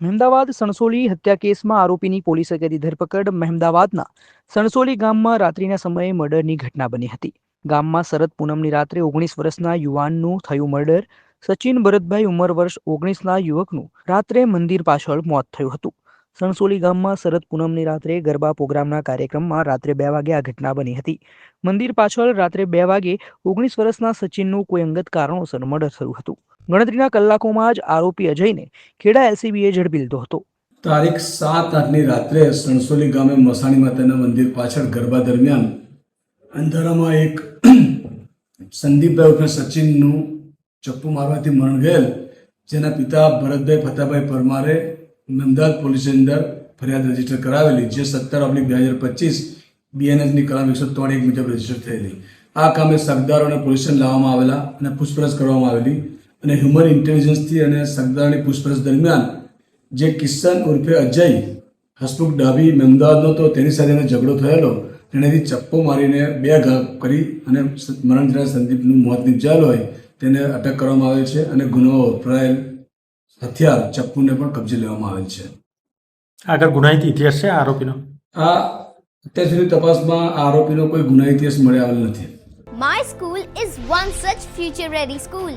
મહેમદાવાદ સણસોલી હત્યા કેસમાં આરોપીની પોલીસે કરી ધરપકડ મહેમદાવાદના સણસોલી ગામમાં રાત્રિના સમયે મર્ડરની ઘટના બની હતી. ગામમાં શરદ પૂનમની રાત્રે ઓગણીસ વર્ષના યુવાનનું થયું મર્ડર, સચિન ભરતભાઈ ઉંમર વર્ષ ઓગણીસના યુવકનું રાત્રે મંદિર પાછળ મોત થયું હતું. સણસોલી ગામમાં શરદ પૂનમની રાત્રે ગરબા પ્રોગ્રામના કાર્યક્રમમાં રાત્રે બે વાગે આ ઘટના બની હતી. મંદિર પાછળ રાત્રે બે વાગે ઓગણીસ વર્ષના સચિનનું કોઈ અંગત કારણોસર મર્ડર થયું હતું. ગણતરીના કલાકોમાં જ આરોપી અજયને ખેડા એલસીબીએ ઝડપી લીધો હતો. તારીખ સાત આઠની રાત્રે સણસોલી ગામે મસાણી માતાના મંદિર પાછળ ગરબા દરમિયાન અંધારામાં એક સંદીપભાઈ ઉર્ફે સચિનનું ચપ્પુ મારવાથી મરણ ગયેલ, જેના પિતા ભરતભાઈ ફતાભાઈ પરમારે નમદાદ પોલીસ અંદર ફરિયાદ રજિસ્ટર કરાવેલી, જે સત્તર ઓબ્લિક બે હજાર પચીસ બીએનએસની કલમ એકસો ત્રણ એક મુજબ રજિસ્ટર થયેલી. આ કામે સરદારોને પોલીસ લાવવામાં આવેલા અને પૂછપરછ કરવામાં આવેલી. અને હ્યુમન ઇન્ટેલિજન્સથી અને સગદારોની પૂછપરછ દરમિયાન જે કિસ્સાન ઉર્ફે અજય હસમુખ ડાભી મહેમદાવાદનો તો તેની સાથે એને ઝઘડો થયેલો. તેણેથી ચપ્પો મારીને બે ઘા કરી અને મરણ જનાર સંદીપનું મોત નિપજાયેલ હોય તેને અટક કરવામાં આવે છે અને ગુનો વપરાયેલ હથિયાર ચપ્પુને પણ કબજે લેવામાં આવેલ છે. આગળ ગુનાહિત ઇતિહાસ છે આરોપીનો? આ અત્યાર સુધી તપાસમાં આરોપીનો કોઈ ગુનાહિત ઇતિહાસ મળી આવેલ નથી. My school is one such future ready school.